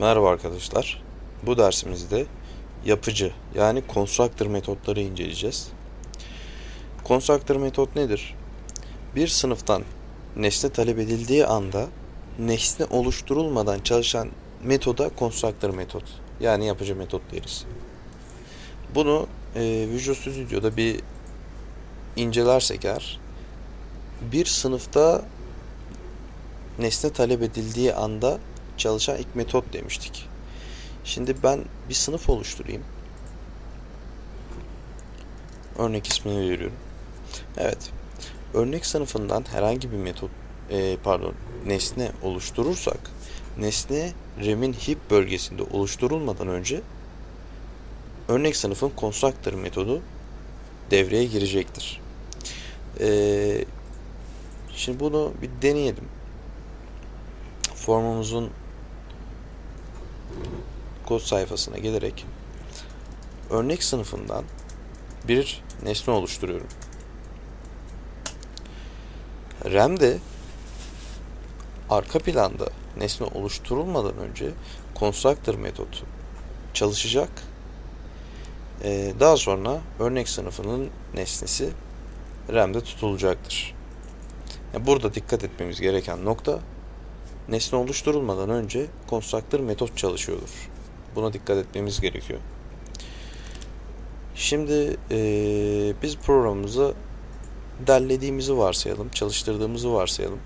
Merhaba arkadaşlar. Bu dersimizde yapıcı yani constructor metotları inceleyeceğiz. Constructor metot nedir? Bir sınıftan nesne talep edildiği anda nesne oluşturulmadan çalışan metoda constructor metot yani yapıcı metot deriz. Bunu e, Visual Studio'da bir incelersek eğer bir sınıfta nesne talep edildiği anda çalışan ilk metot demiştik. Şimdi ben bir sınıf oluşturayım. Örnek ismini veriyorum. Evet. Örnek sınıfından herhangi bir metot e, pardon nesne oluşturursak nesne RAM'in heap bölgesinde oluşturulmadan önce örnek sınıfın constructor metodu devreye girecektir. Ee, şimdi bunu bir deneyelim. Formumuzun kod sayfasına gelerek örnek sınıfından bir nesne oluşturuyorum. RAM'de arka planda nesne oluşturulmadan önce constructor metodu çalışacak. Ee, daha sonra örnek sınıfının nesnesi RAM'de tutulacaktır. Yani burada dikkat etmemiz gereken nokta nesne oluşturulmadan önce constructor metot çalışıyordur. Buna dikkat etmemiz gerekiyor. Şimdi e, biz programımızı derlediğimizi varsayalım, çalıştırdığımızı varsayalım.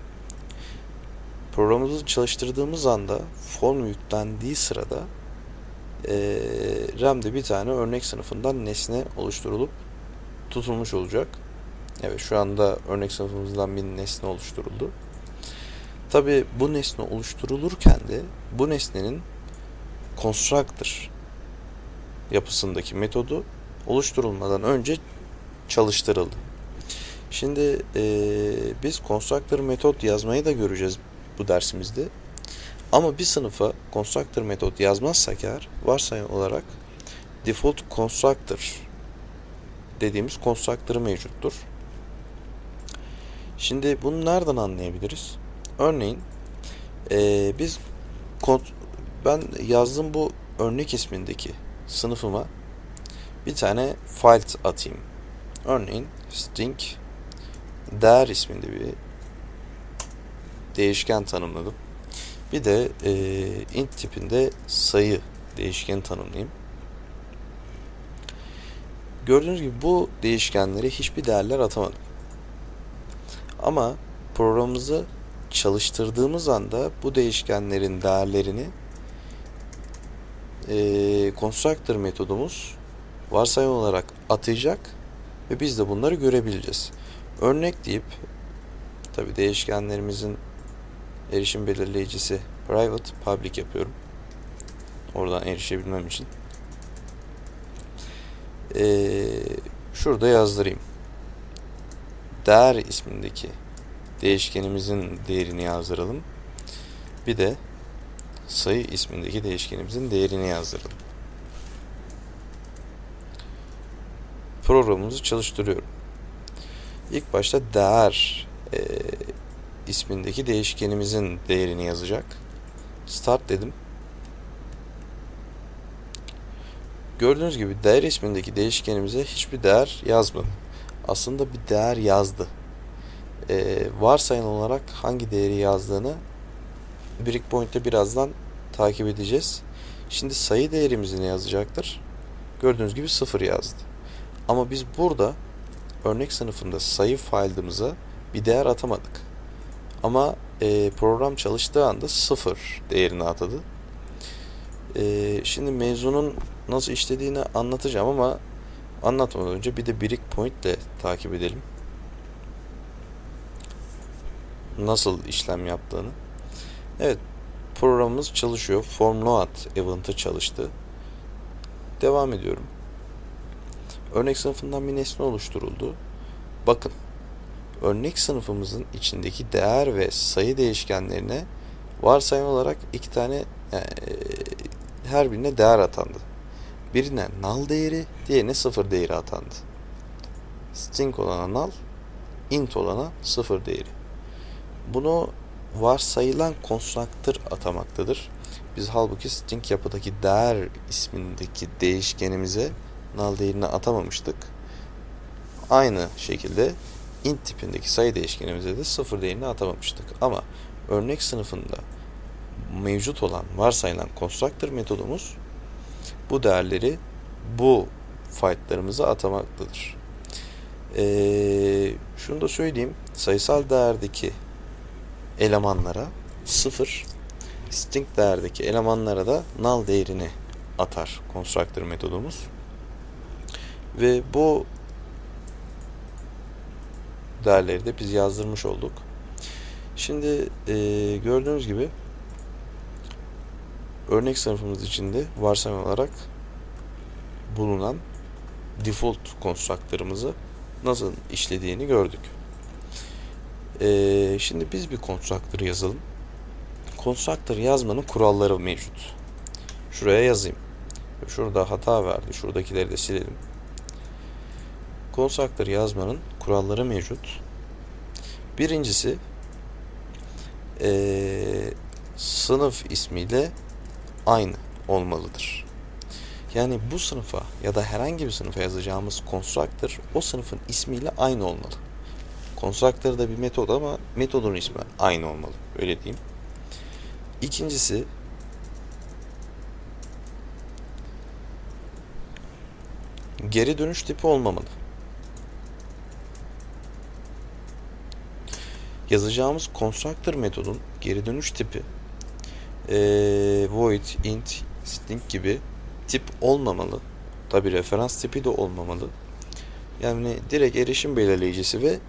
Programımızı çalıştırdığımız anda form yüklendiği sırada e, RAM'de bir tane örnek sınıfından nesne oluşturulup tutulmuş olacak. Evet şu anda örnek sınıfımızdan bir nesne oluşturuldu. Tabi bu nesne oluşturulurken de bu nesnenin constructor yapısındaki metodu oluşturulmadan önce çalıştırıldı. Şimdi e, biz constructor metot yazmayı da göreceğiz bu dersimizde. Ama bir sınıfa constructor metot yazmazsak eğer varsayım olarak default constructor dediğimiz constructor mevcuttur. Şimdi bunu nereden anlayabiliriz? Örneğin e, biz ben yazdığım bu örnek ismindeki sınıfıma bir tane file atayım. Örneğin string değer isminde bir değişken tanımladım. Bir de e, int tipinde sayı değişkeni tanımlayayım. Gördüğünüz gibi bu değişkenlere hiçbir değerler atamadım. Ama programımızı çalıştırdığımız anda bu değişkenlerin değerlerini e, constructor metodumuz varsayım olarak atayacak ve biz de bunları görebileceğiz. Örnek deyip tabi değişkenlerimizin erişim belirleyicisi private public yapıyorum. Oradan erişebilmem için. Ee, şurada yazdırayım. Değer ismindeki değişkenimizin değerini yazdıralım. Bir de sayı ismindeki değişkenimizin değerini yazdıralım. Programımızı çalıştırıyorum. İlk başta değer e, ismindeki değişkenimizin değerini yazacak. Start dedim. Gördüğünüz gibi değer ismindeki değişkenimize hiçbir değer yazmadı. Aslında bir değer yazdı. Ee, varsayın olarak hangi değeri yazdığını breakpoint'te birazdan takip edeceğiz. Şimdi sayı değerimizi ne yazacaktır? Gördüğünüz gibi 0 yazdı. Ama biz burada örnek sınıfında sayı file'ımıza bir değer atamadık. Ama e, program çalıştığı anda 0 değerini atadı. E, şimdi mevzunun nasıl işlediğini anlatacağım ama anlatmadan önce bir de breakpoint ile takip edelim. Nasıl işlem yaptığını. Evet programımız çalışıyor. Form load event'ı çalıştı. Devam ediyorum. Örnek sınıfından bir nesne oluşturuldu. Bakın. Örnek sınıfımızın içindeki değer ve sayı değişkenlerine varsayım olarak iki tane yani, e, her birine değer atandı. Birine null değeri, diğerine sıfır değeri atandı. String olana null, int olana sıfır değeri. Bunu varsayılan constructor atamaktadır. Biz halbuki string yapıdaki değer ismindeki değişkenimize null değerini atamamıştık. Aynı şekilde int tipindeki sayı değişkenimize de sıfır değerini atamamıştık. Ama örnek sınıfında mevcut olan varsayılan constructor metodumuz bu değerleri bu fightlarımıza atamaktadır. Ee, şunu da söyleyeyim. Sayısal değerdeki elemanlara 0 string değerdeki elemanlara da null değerini atar constructor metodumuz. Ve bu değerleri de biz yazdırmış olduk. Şimdi e, gördüğünüz gibi örnek sınıfımız içinde varsayım olarak bulunan default constructor'ımızı nasıl işlediğini gördük. Ee, şimdi biz bir constructor yazalım. Constructor yazmanın kuralları mevcut. Şuraya yazayım. Şurada hata verdi. Şuradakileri de silelim. Constructor yazmanın kuralları mevcut. Birincisi ee, sınıf ismiyle aynı olmalıdır. Yani bu sınıfa ya da herhangi bir sınıfa yazacağımız constructor o sınıfın ismiyle aynı olmalı. Constructor da bir metod ama metodun ismi aynı olmalı. Öyle diyeyim. İkincisi geri dönüş tipi olmamalı. Yazacağımız constructor metodun geri dönüş tipi e, void, int, string gibi tip olmamalı. Tabi referans tipi de olmamalı. Yani direkt erişim belirleyicisi ve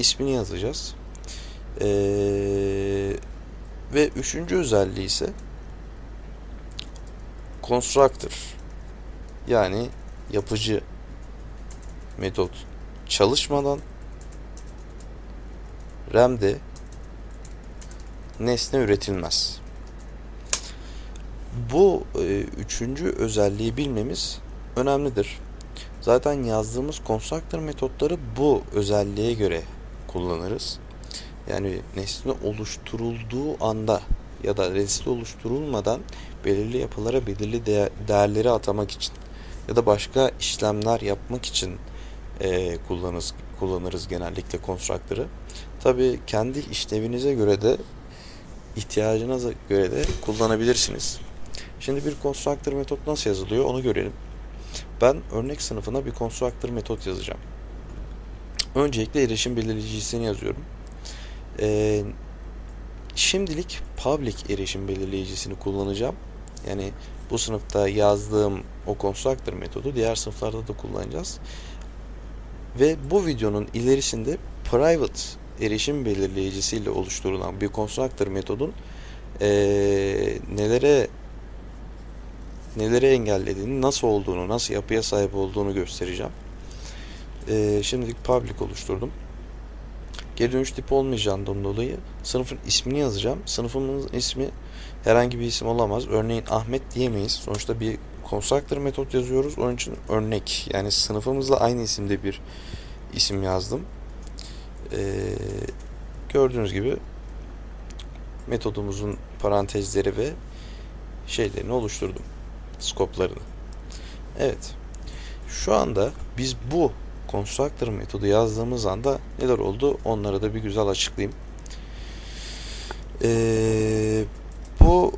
ismini yazacağız. Ee, ve üçüncü özelliği ise constructor yani yapıcı metot çalışmadan RAM'de nesne üretilmez. Bu e, üçüncü özelliği bilmemiz önemlidir. Zaten yazdığımız constructor metotları bu özelliğe göre kullanırız. Yani nesne oluşturulduğu anda ya da nesne oluşturulmadan belirli yapılara belirli değerleri atamak için ya da başka işlemler yapmak için e, kullanırız, kullanırız genellikle constructor'ı. Tabi kendi işlevinize göre de ihtiyacınıza göre de kullanabilirsiniz. Şimdi bir constructor metot nasıl yazılıyor onu görelim. Ben örnek sınıfına bir constructor metot yazacağım. Öncelikle erişim belirleyicisini yazıyorum. Ee, şimdilik public erişim belirleyicisini kullanacağım. Yani bu sınıfta yazdığım o constructor metodu diğer sınıflarda da kullanacağız. Ve bu videonun ilerisinde private erişim belirleyicisiyle oluşturulan bir constructor metodun e, nelere neleri engellediğini, nasıl olduğunu, nasıl yapıya sahip olduğunu göstereceğim. Ee, şimdilik public oluşturdum. Geri dönüş tipi olmayacağından dolayı sınıfın ismini yazacağım. Sınıfımızın ismi herhangi bir isim olamaz. Örneğin Ahmet diyemeyiz. Sonuçta bir constructor metot yazıyoruz. Onun için örnek yani sınıfımızla aynı isimde bir isim yazdım. Ee, gördüğünüz gibi metodumuzun parantezleri ve şeylerini oluşturdum skoplarını. Evet. Şu anda biz bu constructor metodu yazdığımız anda neler oldu onları da bir güzel açıklayayım. Ee, bu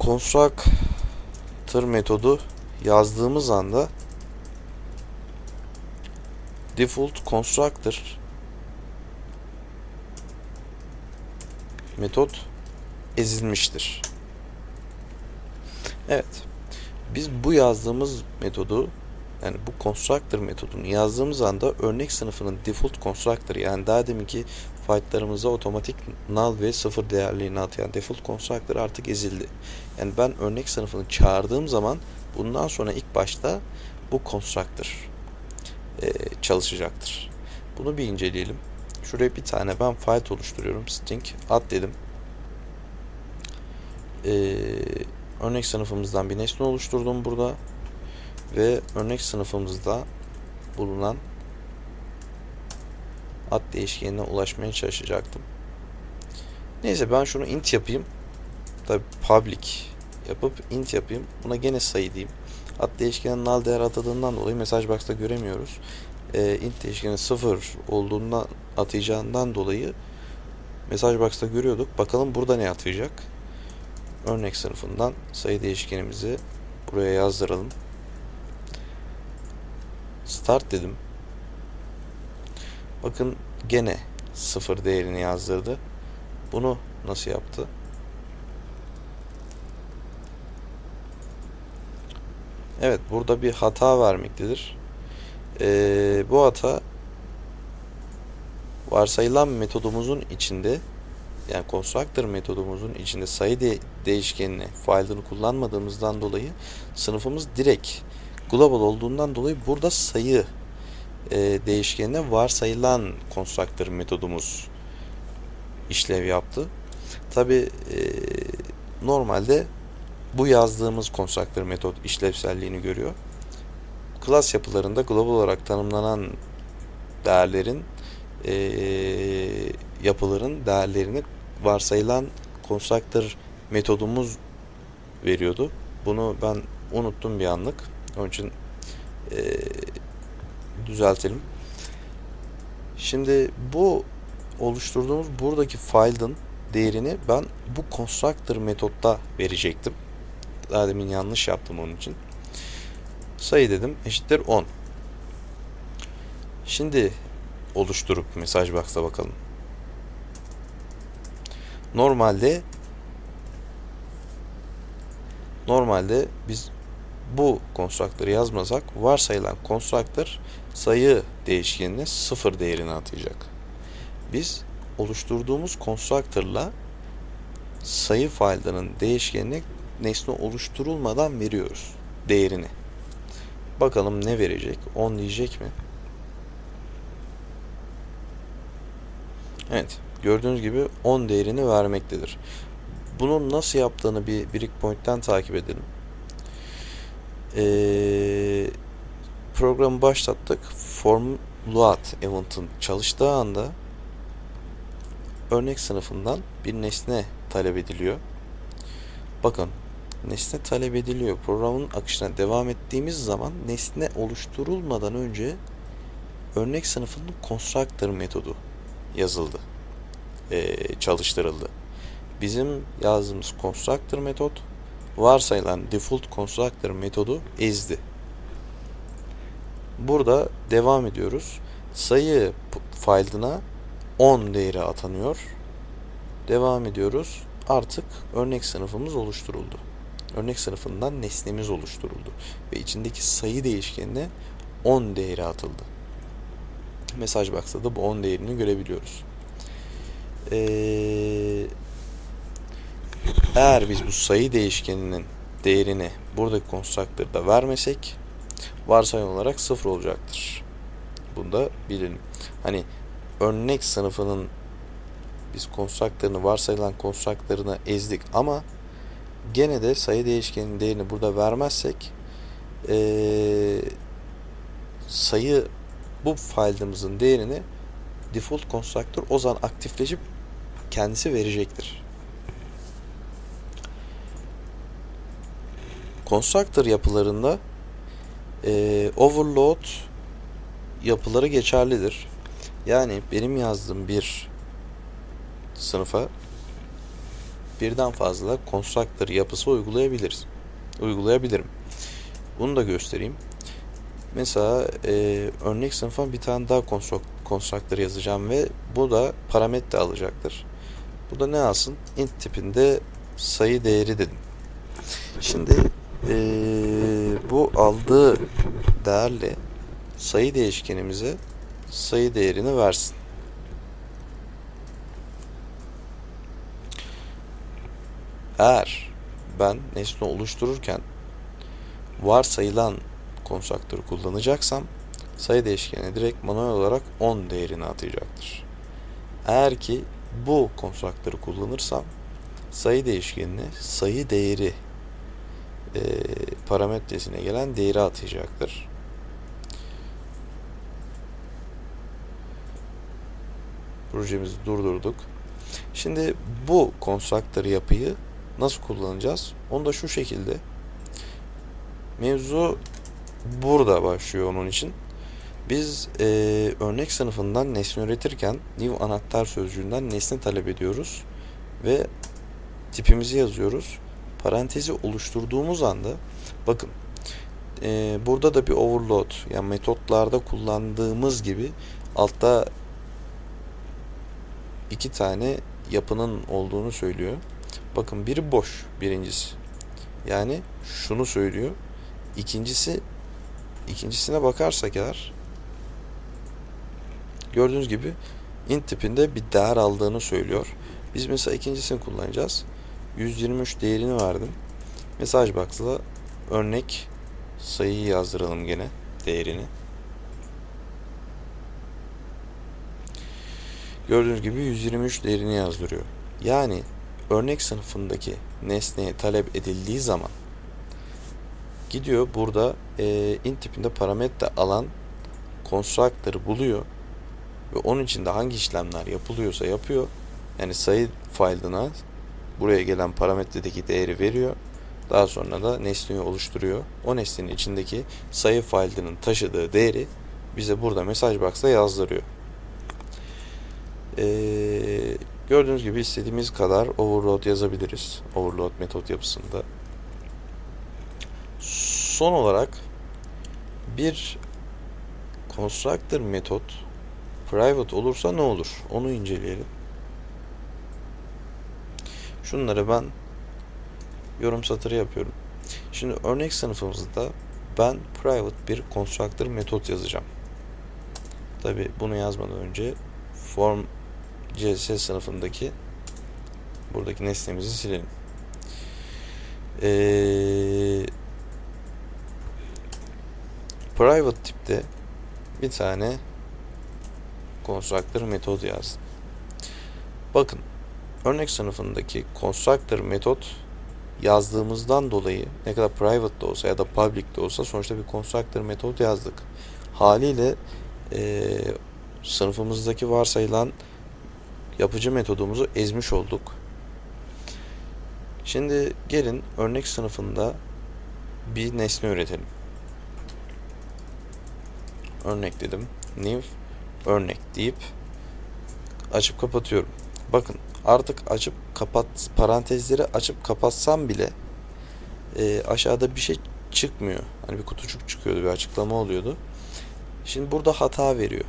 constructor metodu yazdığımız anda default constructor metot ezilmiştir. Evet. Biz bu yazdığımız metodu yani bu constructor metodunu yazdığımız anda örnek sınıfının default constructor yani daha deminki fightlarımıza otomatik null ve sıfır değerlerini atayan default constructor artık ezildi. Yani ben örnek sınıfını çağırdığım zaman bundan sonra ilk başta bu constructor e, çalışacaktır. Bunu bir inceleyelim. Şuraya bir tane ben fight oluşturuyorum. String at dedim. Eee örnek sınıfımızdan bir nesne oluşturdum burada ve örnek sınıfımızda bulunan ad değişkenine ulaşmaya çalışacaktım. Neyse ben şunu int yapayım. Tabi public yapıp int yapayım. Buna gene sayı diyeyim. Ad değişkenin null değer atadığından dolayı mesaj box'ta göremiyoruz. E, int değişkenin 0 olduğundan atayacağından dolayı mesaj box'ta görüyorduk. Bakalım burada ne atayacak? Örnek sınıfından sayı değişkenimizi buraya yazdıralım. Start dedim. Bakın gene 0 değerini yazdırdı. Bunu nasıl yaptı? Evet burada bir hata vermektedir. Ee, bu hata varsayılan metodumuzun içinde yani constructor metodumuzun içinde sayı de değişkenini file'ını kullanmadığımızdan dolayı sınıfımız direkt global olduğundan dolayı burada sayı e, değişkenine varsayılan constructor metodumuz işlev yaptı. Tabi e, normalde bu yazdığımız constructor metot işlevselliğini görüyor. Class yapılarında global olarak tanımlanan değerlerin e, yapıların değerlerini varsayılan constructor metodumuz veriyordu. Bunu ben unuttum bir anlık. Onun için e, düzeltelim. Şimdi bu oluşturduğumuz buradaki file'ın değerini ben bu constructor metotta verecektim. Daha demin yanlış yaptım onun için. Sayı dedim eşittir 10. Şimdi oluşturup mesaj box'a bakalım. Normalde normalde biz bu constructor'ı yazmasak varsayılan constructor sayı değişkenine sıfır değerini atacak. Biz oluşturduğumuz constructor'la sayı file'ının değişkenine nesne oluşturulmadan veriyoruz değerini. Bakalım ne verecek? 10 diyecek mi? Evet. Gördüğünüz gibi 10 değerini vermektedir. Bunun nasıl yaptığını bir breakpoint'ten takip edelim. Ee, programı başlattık. Form load event'ın çalıştığı anda örnek sınıfından bir nesne talep ediliyor. Bakın nesne talep ediliyor. Programın akışına devam ettiğimiz zaman nesne oluşturulmadan önce örnek sınıfının constructor metodu yazıldı. Ee, çalıştırıldı. Bizim yazdığımız constructor metot varsayılan default constructor metodu ezdi. Burada devam ediyoruz. Sayı file'ına 10 değeri atanıyor. Devam ediyoruz. Artık örnek sınıfımız oluşturuldu. Örnek sınıfından nesnemiz oluşturuldu. Ve içindeki sayı değişkenine 10 değeri atıldı. Mesaj box'ta da bu 10 değerini görebiliyoruz. Ee, eğer biz bu sayı değişkeninin değerini buradaki constructor'da vermesek varsayım olarak 0 olacaktır. Bunu da bilelim. Hani örnek sınıfının biz constructor'ını varsayılan constructor'ını ezdik ama gene de sayı değişkeninin değerini burada vermezsek ee, sayı bu file'ımızın değerini default constructor o zaman aktifleşip kendisi verecektir. Constructor yapılarında e, overload yapıları geçerlidir. Yani benim yazdığım bir sınıfa birden fazla constructor yapısı uygulayabiliriz. Uygulayabilirim. Bunu da göstereyim. Mesela e, örnek sınıfa bir tane daha constructor yazacağım ve bu da parametre alacaktır. Bu da ne alsın? int tipinde sayı değeri dedim. Şimdi e, bu aldığı değerle sayı değişkenimize sayı değerini versin. Eğer ben nesne oluştururken varsayılan konstruktörü kullanacaksam sayı değişkenine direkt manuel olarak 10 değerini atacaktır. Eğer ki bu konstruktörü kullanırsam sayı değişkenine sayı değeri e, parametresine gelen değeri atayacaktır. Projemizi durdurduk. Şimdi bu constructor yapıyı nasıl kullanacağız? Onu da şu şekilde. Mevzu burada başlıyor onun için. Biz e, örnek sınıfından nesne üretirken new anahtar sözcüğünden nesne talep ediyoruz ve tipimizi yazıyoruz. Parantezi oluşturduğumuz anda bakın e, burada da bir overload yani metotlarda kullandığımız gibi altta iki tane yapının olduğunu söylüyor. Bakın biri boş birincisi. Yani şunu söylüyor. İkincisi ikincisine bakarsak eğer gördüğünüz gibi int tipinde bir değer aldığını söylüyor. Biz mesela ikincisini kullanacağız. 123 değerini verdim. Mesaj box'la örnek sayıyı yazdıralım gene değerini. Gördüğünüz gibi 123 değerini yazdırıyor. Yani örnek sınıfındaki nesneye talep edildiği zaman gidiyor burada e, int tipinde parametre alan constructor'ı buluyor ve onun içinde hangi işlemler yapılıyorsa yapıyor. Yani sayı file'ına buraya gelen parametredeki değeri veriyor. Daha sonra da nesneyi oluşturuyor. O nesnenin içindeki sayı file'ının taşıdığı değeri bize burada mesaj box'a yazdırıyor. Ee, gördüğünüz gibi istediğimiz kadar overload yazabiliriz. Overload metot yapısında. Son olarak bir constructor metot private olursa ne olur? Onu inceleyelim. Şunları ben yorum satırı yapıyorum. Şimdi örnek sınıfımızda ben private bir constructor metot yazacağım. Tabi bunu yazmadan önce form CSS sınıfındaki buradaki nesnemizi silelim. Ee, private tipte bir tane constructor metot yazdım. Bakın örnek sınıfındaki constructor metot yazdığımızdan dolayı ne kadar private de olsa ya da public de olsa sonuçta bir constructor metot yazdık. Haliyle e, sınıfımızdaki varsayılan yapıcı metodumuzu ezmiş olduk. Şimdi gelin örnek sınıfında bir nesne üretelim. Örnek dedim. New örnek deyip açıp kapatıyorum. Bakın artık açıp kapat parantezleri açıp kapatsam bile e, aşağıda bir şey çıkmıyor. Hani bir kutucuk çıkıyordu, bir açıklama oluyordu. Şimdi burada hata veriyor.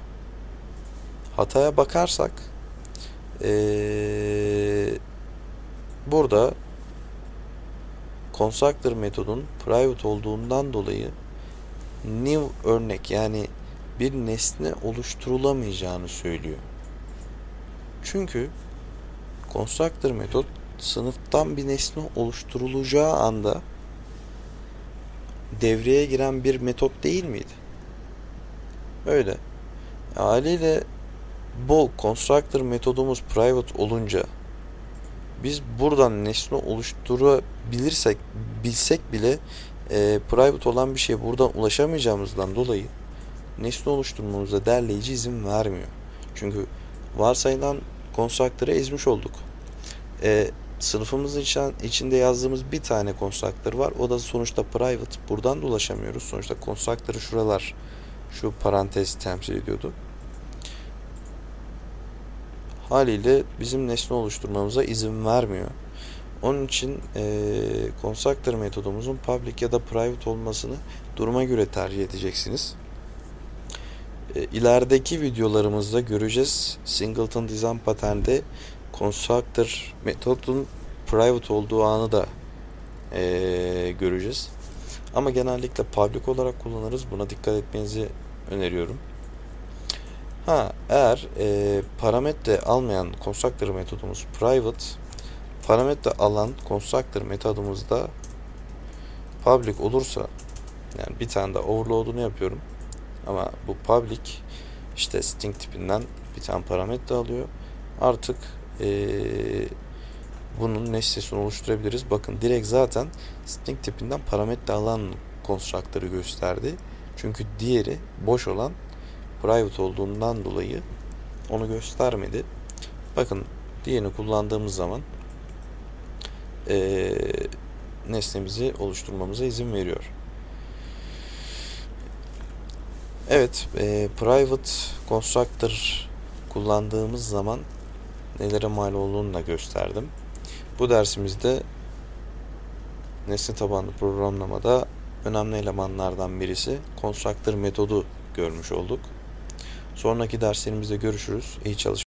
Hataya bakarsak ee, burada constructor metodun private olduğundan dolayı new örnek yani bir nesne oluşturulamayacağını söylüyor. Çünkü constructor metot sınıftan bir nesne oluşturulacağı anda devreye giren bir metot değil miydi? Öyle. Haliyle bu constructor metodumuz private olunca biz buradan nesne oluşturabilirsek bilsek bile e, private olan bir şeye buradan ulaşamayacağımızdan dolayı nesne oluşturmamıza derleyici izin vermiyor. Çünkü varsayılan constructor'ı ezmiş olduk. E, sınıfımızın içen, içinde yazdığımız bir tane constructor var. O da sonuçta private. Buradan da ulaşamıyoruz. Sonuçta constructor'ı şuralar şu parantez temsil ediyordu. Haliyle bizim nesne oluşturmamıza izin vermiyor. Onun için e, constructor metodumuzun public ya da private olmasını duruma göre tercih edeceksiniz. E, ilerideki videolarımızda göreceğiz. Singleton Design Pattern'de constructor metodun private olduğu anı da e, göreceğiz. Ama genellikle public olarak kullanırız. Buna dikkat etmenizi öneriyorum. Ha eğer e, parametre almayan constructor metodumuz private parametre alan constructor metodumuzda public olursa yani bir tane de overload'unu yapıyorum ama bu public işte string tipinden bir tane parametre alıyor artık e, bunun nesnesini oluşturabiliriz bakın direkt zaten string tipinden parametre alan constructor'ı gösterdi çünkü diğeri boş olan private olduğundan dolayı onu göstermedi. Bakın diğerini kullandığımız zaman e, nesnemizi oluşturmamıza izin veriyor. Evet, e, private constructor kullandığımız zaman nelere mal olduğunu da gösterdim. Bu dersimizde nesne tabanlı programlamada önemli elemanlardan birisi constructor metodu görmüş olduk. Sonraki derslerimizde görüşürüz. İyi çalışmalar.